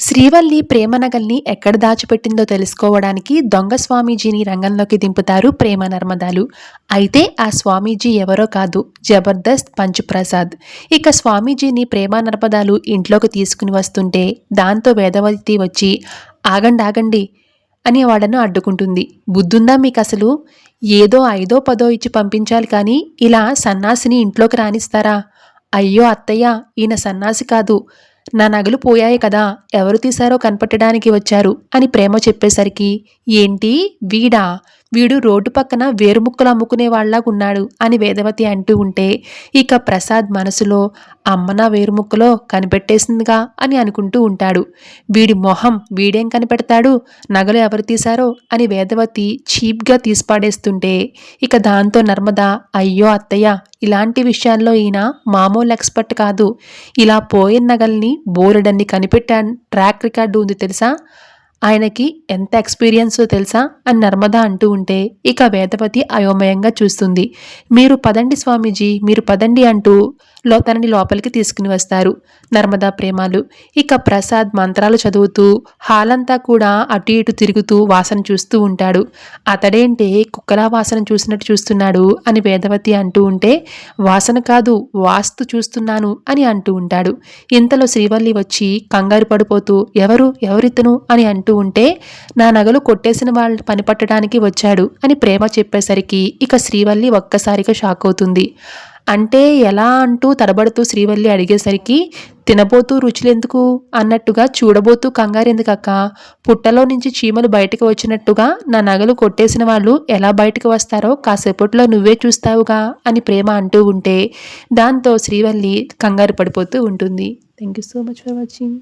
శ్రీవల్లి ప్రేమనగల్ని ఎక్కడ దాచిపెట్టిందో తెలుసుకోవడానికి దొంగ స్వామీజీని రంగంలోకి దింపుతారు ప్రేమ నర్మదాలు. అయితే ఆ స్వామీజీ ఎవరో కాదు జబర్దస్త్ పంచుప్రసాద్. ఇక స్వామీజీని ప్రేమ నర్మదాలు ఇంట్లోకి తీసుకుని వస్తుంటే దాంతో వేదవతి వచ్చి ఆగండి ఆగండి అని వాళ్ళను అడ్డుకుంటుంది. బుద్ధుందా మీకు అసలు ఏదో ఐదో పదో ఇచ్చి పంపించాలి కానీ ఇలా సన్నాసిని ఇంట్లోకి రాణిస్తారా అయ్యో అత్తయ్య ఈయన సన్నాసి కాదు. నా నగలు పోయాయి కదా ఎవరు తీశారో కనపట్టడానికి వచ్చారు అని ప్రేమ చెప్పేసరికి ఏంటి? వీడా? వీడు రోడ్డు పక్కన వేరుముక్కలు అమ్ముకునే ఉన్నాడు అని వేదవతి అంటూ ఉంటే ఇక ప్రసాద్ మనసులో అమ్మనా వేరుముక్కలో కనిపెట్టేసిందిగా అని అనుకుంటూ ఉంటాడు. వీడి మొహం వీడేం కనిపెడతాడు? నగలు ఎవరు తీశారో? అని వేదవతి చీప్గా తీసిపాడేస్తుంటే ఇక దాంతో నర్మద అయ్యో అత్తయ్య ఇలాంటి విషయాల్లో ఈయన మామూలు ఎక్స్పర్ట్ కాదు. ఇలా పోయిన నగల్ని బోలెడన్ని కనిపెట్టా ట్రాక్ రికార్డు ఉంది తెలుసా? ఆయనకి ఎంత ఎక్స్పీరియన్సో తెలుసా? అని నర్మద అంటూ ఉంటే ఇక వేదవతి అయోమయంగా చూస్తుంది. మీరు పదండి స్వామీజీ మీరు పదండి అంటూ లో తనని లోపలికి తీసుకుని వస్తారు. నర్మదా ప్రేమాలు. ఇక ప్రసాద్ మంత్రాలు చదువుతూ హాలంతా కూడా అటు ఇటు తిరుగుతూ వాసన చూస్తూ ఉంటాడు. అతడేంటే కుక్కలా వాసన చూసినట్టు చూస్తున్నాడు అని వేదవతి అంటూ ఉంటే వాసన కాదు వాస్తు చూస్తున్నాను అని అంటూ ఉంటాడు. ఇంతలో శ్రీవల్లి వచ్చి కంగారు పడిపోతూ ఎవరు ఎవరితను అని అంటూ ఉంటే నా నగలు కొట్టేసిన వాళ్ళ పని పట్టడానికి వచ్చాడు అని ప్రేమ చెప్పేసరికి ఇక శ్రీవల్లి ఒక్కసారిగా షాక్ అవుతుంది. అంటే ఎలా అంటూ తడబడుతూ శ్రీవల్లి అడిగేసరికి తినబోతూ రుచులెందుకు? అన్నట్టుగా చూడబోతూ కంగారెందుకక్క? పుట్టలో నుంచి చీమలు బయటకు వచ్చినట్టుగా నా నగలు కొట్టేసిన వాళ్ళు ఎలా బయటకు వస్తారో కాసేపట్లో నువ్వే చూస్తావుగా అని ప్రేమ అంటూ ఉంటే దాంతో శ్రీవల్లి కంగారు పడిపోతూ ఉంటుంది. Thank you so much for watching